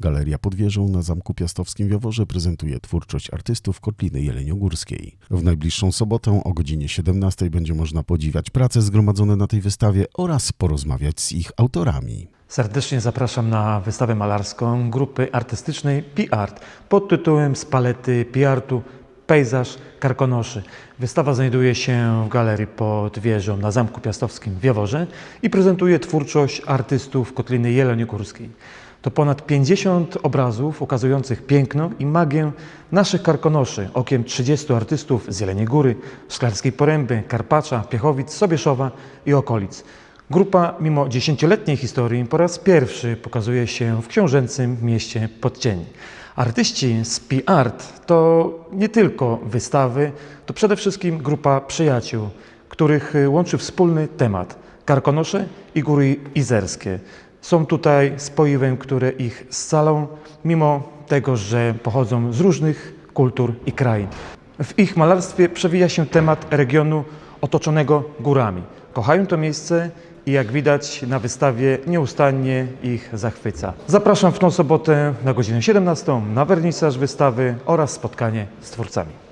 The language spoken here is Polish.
Galeria pod wieżą na Zamku Piastowskim w Jaworze prezentuje twórczość artystów Kotliny Jeleniogórskiej. W najbliższą sobotę o godzinie 17 będzie można podziwiać prace zgromadzone na tej wystawie oraz porozmawiać z ich autorami. Serdecznie zapraszam na wystawę malarską grupy artystycznej P-Art pod tytułem Z palety P-Artu Pejzaż Karkonoszy. Wystawa znajduje się w galerii pod wieżą na Zamku Piastowskim w Jaworze i prezentuje twórczość artystów Kotliny Jeleniogórskiej. To ponad 50 obrazów ukazujących piękno i magię naszych karkonoszy okiem 30 artystów z Jeleniej Góry, Szklarskiej Poręby, Karpacza, Piechowic, Sobieszowa i okolic. Grupa, mimo dziesięcioletniej historii, po raz pierwszy pokazuje się w książęcym mieście Podcień. Artyści z P-Art to nie tylko wystawy, to przede wszystkim grupa przyjaciół, których łączy wspólny temat Karkonosze i Góry Izerskie. Są tutaj spoiwem, które ich scalą, mimo tego, że pochodzą z różnych kultur i krain. W ich malarstwie przewija się temat regionu otoczonego górami. Kochają to miejsce i jak widać na wystawie nieustannie ich zachwyca. Zapraszam w tą sobotę na godzinę 17 na wernisaż wystawy oraz spotkanie z twórcami.